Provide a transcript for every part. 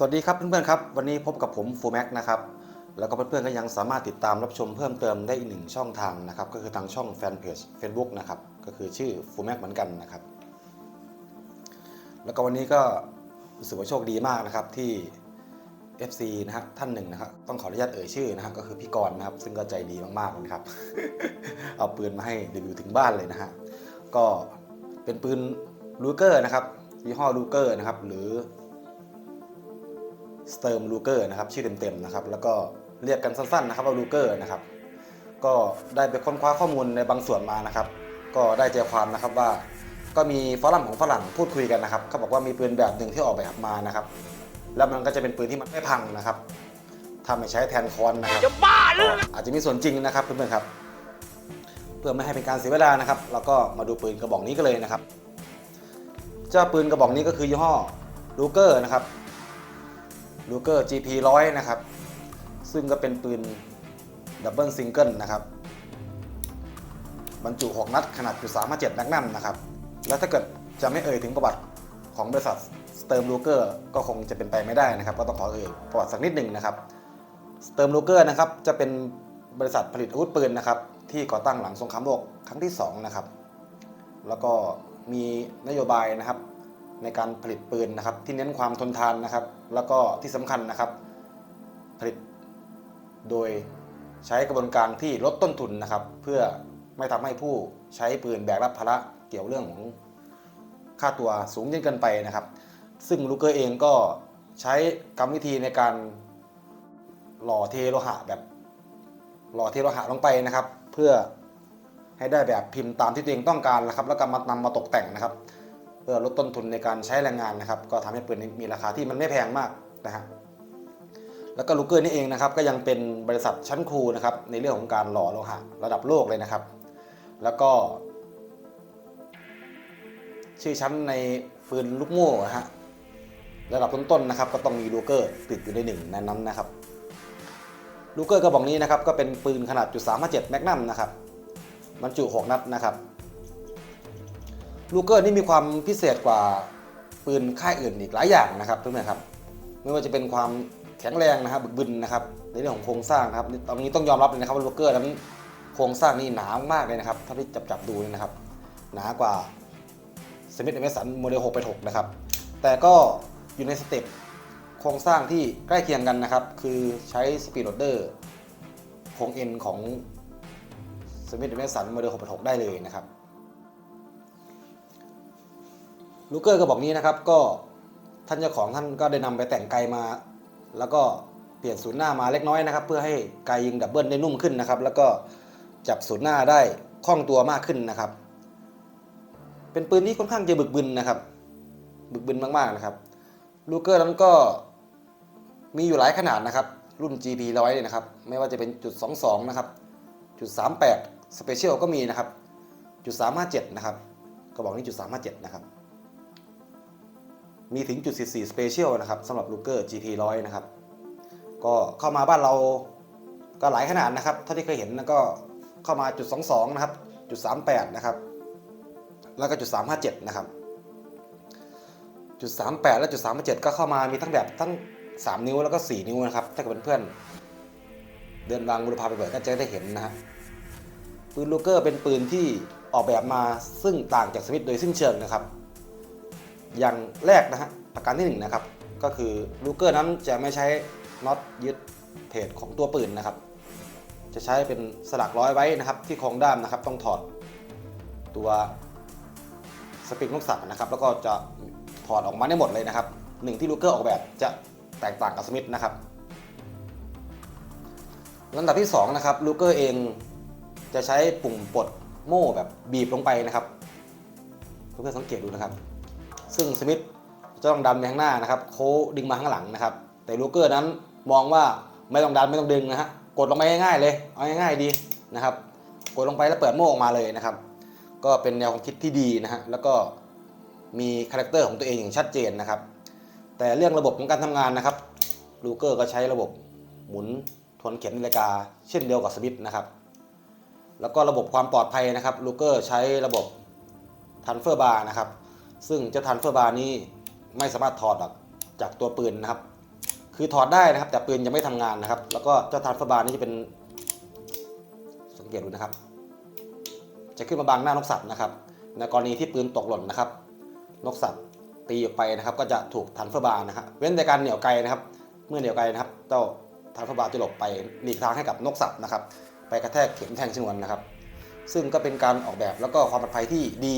สวัสดีครับเพื่อนๆครับ วันนี้พบกับผมฟูแม็กนะครับ แล้วก็เพื่อนๆก็ยังสามารถติดตามรับชมเพิ่มเติมได้อีกหนึ่งช่องทางนะครับ ก็คือทางช่องแฟนเพจ Facebook นะครับ ก็คือชื่อฟูแม็กเหมือนกันนะครับ แล้วก็วันนี้ก็รู้สึกว่าโชคดีมากนะครับที่ FC นะฮะท่านหนึ่งนะครับต้องขออนุญาตเอ่ยชื่อนะครับ ก็คือพี่กรณ์นะครับ ซึ่งก็ใจดีมากๆนะครับ เอาปืนมาให้รีวิวถึงบ้านเลยนะฮะก็เป็นปืนลูเกอร์นะครับยี่ห้อลูเกอร์นะครับหรือ สเติร์มลูเกอร์นะครับชื่อเต็มๆนะครับแล้วก็เรียกกันสั้นๆนะครับว่าลูเกอร์นะครับก็ได้ไปค้นคว้าข้อมูลในบางส่วนมานะครับ ก็ได้ใจความนะครับว่า ก็มีฟอรัมของฝรั่งพูดคุยกันนะครับเขาบอกว่ามีปืนแบบหนึ่งที่ออกแบบมานะครับ แล้วมันก็จะเป็นปืนที่มันไม่พังนะครับถ้าไม่ใช้แทนคอนนะครับจะบ้าหรืออาจจะมีส่วนจริงนะครับเพื่อนๆครับ เพื่อไม่ให้เป็นการเสียเวลานะครับเราก็มาดูปืนกระบอกนี้กันเลยนะครับ เจ้าปืนกระบอกนี้ก็คือยี่ห้อลูเกอร์นะครับ ลูเกอร์ GP 100นะครับ ซึ่งก็เป็นปืนดับเบิลซิงเกิลนะครับ บรรจุ 6 นัดขนาดจุด357แมกนัมนะครับ แล้วถ้าเกิดจะไม่เอ่ยถึงประวัติของบริษัทสเติร์มลูเกอร์ก็คงจะเป็นไปไม่ได้นะครับ ก็ต้องขอเอ่ยประวัติสักนิดหนึ่งนะครับสเติร์มลูเกอร์นะครับจะเป็นบริษัทผลิตอาวุธปืนนะครับ ที่ก่อตั้งหลังสงครามโลกครั้งที่สองนะครับ แล้วก็มีนโยบายนะครับ ในการผลิตปืนนะครับ ที่เน้นความทนทานนะครับ แล้วก็ที่สำคัญนะครับ ผลิตโดยใช้กระบวนการที่ลดต้นทุนนะครับ เพื่อไม่ทำให้ผู้ใช้ปืนแบกรับภาระเกี่ยวเรื่องของค่าตัวสูงจนเกินไปนะครับ ซึ่งลูเกอร์เองก็ใช้กรรมวิธีในการหล่อเทโลหะแบบหล่อเทโลหะลงไปนะครับ เพื่อให้ได้แบบพิมพ์ตามที่ตัวเองต้องการนะครับ แล้วก็มานำมาตกแต่งนะครับ พื่อลดต้นทุนในการใช้แรงงานนะครับ ก็ทำให้ปืนมีราคาที่มันไม่แพงมากนะฮะแล้วก็ลูเกอร์นี่เองนะครับก็ยังเป็นบริษัทชั้นครูนะครับในเรื่องของการหล่อโลหะระดับโลกเลยนะครับ แล้วก็ ชื่อชั้นในปืนลูกโม่ฮะระดับต้นๆนะครับก็ต้องมีลูเกอร์ติดอยู่ในหนึ่งในนั้นนะครับลูเกอร์กระบอกนี้นะครับก็เป็นปืนขนาดจุด357แมกนัมนะครับบรรจุ6นัดนะครับ ลูเกอร์นี่มีความพิเศษกว่าปืนค่ายอื่นอีกหลายอย่างนะครับเพื่อนครับ ไม่ว่าจะเป็นความแข็งแรงนะครับบึกบึนนะครับในเรื่องของโครงสร้างครับตอนนี้ต้องยอมรับเลยนะครับว่าลูเกอร์นั้นโครงสร้างนี่หนามากเลยนะครับถ้าที่จับจับดูนี่นะครับ หนากว่าสมิธเอเมสันโมเดล6ไป6นะครับ แต่ก็อยู่ในสเต็ปโครงสร้างที่ใกล้เคียงกันนะครับ คือใช้สปีดโรเดอร์โครงเอ็นของสมิธเมสันโมเดล6ไป6ได้เลยนะครับ ลูเกอร์กระบอกนี้นะครับก็ท่านเจ้าของท่านก็ได้นำไปแต่งไกลมา แล้วก็เปลี่ยนศูนย์หน้ามาเล็กน้อยนะครับ เพื่อให้ไกยิงดับเบิลได้นุ่มขึ้นนะครับ แล้วก็จับศูนย์หน้าได้คล่องตัวมากขึ้นนะครับ เป็นปืนที่ค่อนข้างจะบึกบึนนะครับ บึกบึนมากๆนะครับลูเกอร์นั้นก็มีอยู่หลายขนาดนะครับ รุ่น GP 100เนี่ยนะครับ ไม่ว่าจะเป็นจุด22นะครับจุด38 Special ก็มีนะครับจุด357นะครับกระบอกนี้จุด357นะครับ มีถึงจุด44 Special นะครับสำหรับลูเกอร์ GP 100 นะครับ ก็เข้ามาบ้านเราก็หลายขนาดนะครับเท่าที่เคยเห็นนะก็เข้ามาจุด 22 นะครับ จุด 38 นะครับ แล้วก็จุด 357 นะครับ จุด 38 และจุด 357 ก็เข้ามามีทั้งแบบทั้ง 3 นิ้วแล้วก็ 4 นิ้วนะครับ ถ้าเกิดเพื่อนเดินบางบุรพาไปเปิดก็จะได้เห็นนะฮะปืนลูเกอร์เป็นปืนที่ออกแบบมาซึ่งต่างจากสมิธโดยสิ้นเชิงนะครับ อย่างแรกนะฮะประการที่1นงนะครับก็คือลูเกอร์นั้นจะไม่ใช้น็อตยึดเพจของตัวปืนนะครับ จะใช้เป็นสลักร้อยไว้นะครับที่ครงด้ามนะครับ ต้องถอดตัวสปริงลูกสับนะครับ แล้วก็จะถอดออกมาได้หมดเลยนะครับหนึ่งที่ลูเกอร์ออกแบบจะแตกต่างกับสมิธนะครับลำดับที่ 2 นะครับลูเกอร์เองจะใช้ปุ่มปลดโม่แบบบีบลงไปนะครับเพื่อนๆสังเกตดูนะครับ ซึ่งสมิธจะต้องดันไปข้างหน้านะครับโคดึงมาข้างหลังนะครับ แต่ลูเกอร์นั้นมองว่าไม่ต้องดันไม่ต้องดึงนะฮะกดลงไปง่ายๆเลยเอาง่ายๆดีนะครับ กดลงไปแล้วเปิดโม่ออกมาเลยนะครับ ก็เป็นแนวความคิดที่ดีนะฮะแล้วก็มีคาแรคเตอร์ของตัวเองอย่างชัดเจนนะครับ แต่เรื่องระบบของการทำงานนะครับลูเกอร์ก็ใช้ระบบหมุนทวนเข็มนาฬิกา เช่นเดียวกับสมิธนะครับ แล้วก็ระบบความปลอดภัยนะครับลูเกอร์ใช้ระบบทันเฟอร์บาร์นะครับ ซึ่งเจ้าทันเฟอร์บาร์นี้ไม่สามารถถอดออกจากตัวปืนนะครับ คือถอดได้นะครับ แต่ปืนยังไม่ทำงานนะครับ แล้วก็เจ้าทานฟบาร์นี่จะเป็น สังเกตดูนะครับ จะขึ้นมาบังหน้านกสัตว์นะครับ ในกรณีที่ปืนตกหล่นนะครับ นกสัตว์ตีออกไปนะครับ ก็จะถูกทันฟบาร์นะครับเว้นแต่การเหนี่ยวไกลนะครับ เมื่อเหนี่ยวไกลนะครับ เจ้าทันฟบาร์จะหลบไปหลีกทางให้กับนกสัตว์นะครับ ไปกระแทกเข็มแทงชนวนนะครับ ซึ่งก็เป็นการออกแบบแล้วก็ความปลอดภัยที่ดี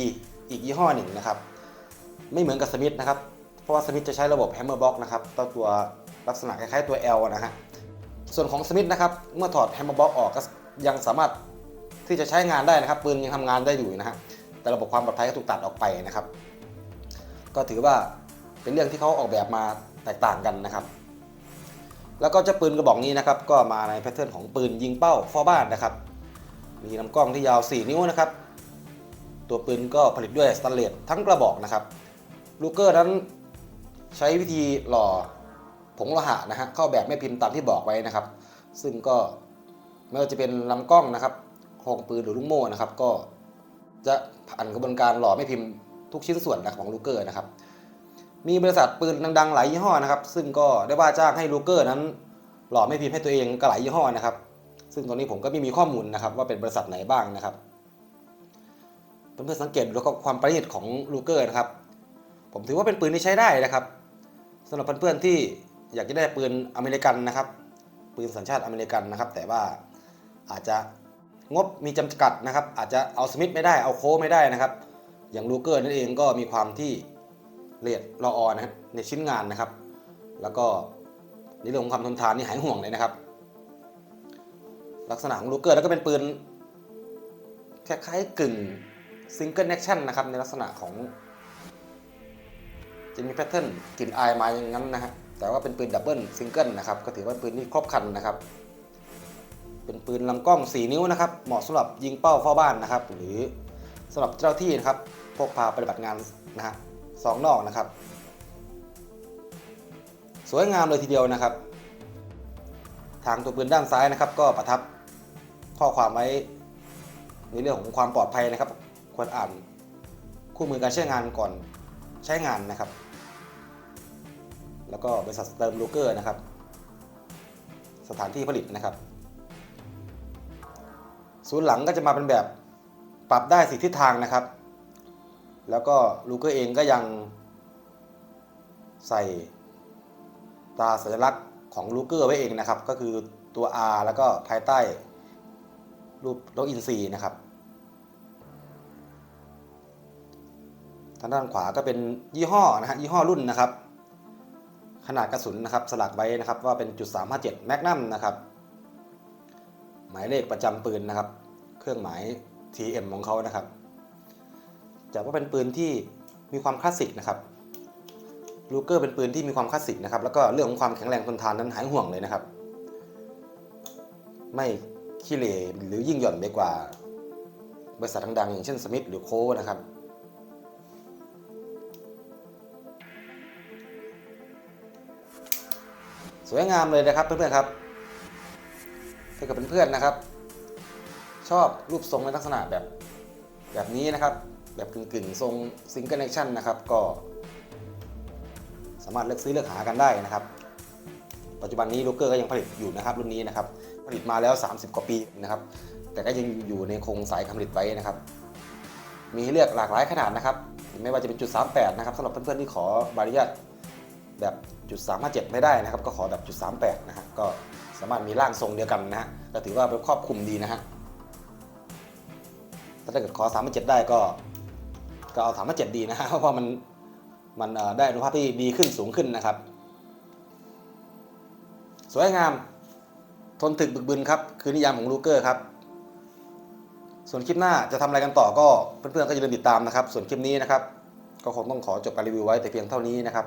อีกยี่ห้อหนึ่งนะครับ ไม่เหมือนกับสมิธนะครับ เพราะว่าสมิธจะใช้ระบบแฮมเมอร์บ็อกนะครับตัวตัวลักษณะคล้ายๆตัว L นะฮะ ส่วนของสมิธนะครับ เมื่อถอดแฮมเมอร์บ็อกออกก็ยังสามารถที่จะใช้งานได้นะครับ ปืนยังทำงานได้อยู่นะฮะ แต่ระบบความปลอดภัยก็ถูกตัดออกไปนะครับ ก็ถือว่าเป็นเรื่องที่เขาออกแบบมาแตกต่างกันนะครับ แล้วก็เจ้าปืนกระบอกนี้นะครับ ก็มาในแพทเทิร์นของปืนยิงเป้าฟอบ้านนะครับ มีลำกล้องที่ยาว 4 นิ้วนะครับ ตัวปืนก็ผลิตด้วยสแตนเลสทั้งกระบอกนะครับ ลูเกอร์นั้นใช้วิธีหล่อผงโลหะนะฮะเข้าแบบแม่พิมพ์ตามที่บอกไว้นะครับ ซึ่งก็ไม่ว่าจะเป็นลำกล้องนะครับโครงปืนหรือลูกโม่นะครับ ก็จะผ่านกระบวนการหล่อแม่พิมพ์ทุกชิ้นส่วนนะของลูเกอร์นะครับ มีบริษัทปืนดังๆหลายยี่ห้อนะครับ ซึ่งก็ได้ว่าจ้างให้ลูเกอร์นั้น หล่อแม่พิมพ์ให้ตัวเองก็หลายยี่ห้อนะครับ ซึ่งตรงนี้ผมก็ไม่มีข้อมูลนะครับ ว่าเป็นบริษัทไหนบ้างนะครับเพื่อนๆสังเกตดูแล้วก็ความประณีตของลูเกอร์นะครับ ผมถือว่าเป็นปืนที่ใช้ได้นะครับสำหรับเพื่อนๆที่อยากจะได้ปืนอเมริกันนะครับ ปืนสัญชาติอเมริกันนะครับ แต่ว่าอาจจะงบมีจำกัดนะครับ อาจจะเอาสมิธไม่ได้เอาโค้ไม่ได้นะครับ อย่างลูเกอร์นั่นเองก็มีความที่เอียดละออนะครับในชิ้นงานนะครับ แล้วก็ในเรื่องของความทนทานนี่หายห่วงเลยนะครับ ลักษณะของลูเกอร์แล้วก็เป็นปืนคล้ายๆกึ่งซิงเกิลแอคชั่นนะครับในลักษณะของ จะมีแพทเทิร์นกลิ่นอายมาอย่างนั้นนะฮะแต่ว่าเป็นปืนดับเบิลซิงเกิลนะครับก็ถือว่าปืนที่ครบครันนะครับ เป็นปืนลำกล้อง 4 นิ้วนะครับ เหมาะสำหรับยิงเป้าเฝ้าบ้านนะครับ หรือสำหรับเจ้าที่นะครับพกพาปฏิบัติงานนะฮะสองนอกนะครับ สวยงามเลยทีเดียวนะครับ ทางตัวปืนด้านซ้ายนะครับ ก็ประทับข้อความไว้ในเรื่องของความปลอดภัยนะครับ ควรอ่านคู่มือการใช้งานก่อน ใช้งานนะครับ แล้วก็บริษัทเติมลูเกอร์นะครับ สถานที่ผลิตนะครับศูนย์หลังก็จะมาเป็นแบบปรับได้สีทิศทางนะครับ แล้วก็ลูเกอร์เองก็ยังใส่ตราสัญลักษณ์ของลูเกอร์ไว้เองนะครับ ก็คือตัว R แล้วก็ภายใต้รูปนกอินทรีนะครับ ทางด้านขวาก็เป็นยี่ห้อนะฮะยี่ห้อรุ่นนะครับ ขนาดกระสุนนะครับสลักไว้นะครับว่าเป็นจุด357แมกนัมนะครับ หมายเลขประจำปืนนะครับ เครื่องหมาย TM ของเขานะครับจะว่าเป็นปืนที่มีความคลาสสิกนะครับลูเกอร์เป็นปืนที่มีความคลาสสิกนะครับแล้วก็เรื่องของความแข็งแรงทนทานนั้นหายห่วงเลยนะครับ ไม่ขี้เหร่หรือยิ่งหย่อนไปกว่าบริษัทดังๆอย่างเช่นสมิธหรือโคนะครับ สวยงามเลยนะครับเพื่อนๆครับถ้าเกิดเป็นเพื่อนนะครับ ชอบรูปทรงในลักษณะแบบแบบนี้นะครับ แบบกึ่งๆทรงซิงเกิลแอคชั่นนะครับ ก็สามารถเลือกซื้อเลือกหากันได้นะครับ ปัจจุบันนี้ลูเกอร์ก็ยังผลิตอยู่นะครับ รุ่นนี้นะครับ ผลิตมาแล้ว 30 กว่าปีนะครับ แต่ก็ยังอยู่ในโครงสายการผลิตไว้นะครับ มีให้เลือกหลากหลายขนาดนะครับ ไม่ว่าจะเป็นจุด 38 นะครับสำหรับเพื่อนๆที่ขอบอนุญาตแบบ จุด357 ไม่ได้นะครับ ก็ขอแบบจุด38 นะฮะก็สามารถมีร่างทรงเดียวกันนะฮะก็ถือว่าเป็นครอบคลุมดีนะฮะถ้าเกิดขอ357 ได้ก็ก็เอา357 ดีนะฮะเพราะว่ามันมันได้อนุภาพที่ดีขึ้นสูงขึ้นนะครับ สวยงาม ทนถึกบึกบึนครับ คือนิยามของลูเกอร์ครับ ส่วนคลิปหน้าจะทำอะไรกันต่อก็เพื่อนๆก็อย่าลืมติดตามนะครับ ส่วนคลิปนี้นะครับ ก็คงต้องขอจบการรีวิวไว้แต่เพียงเท่านี้นะครับ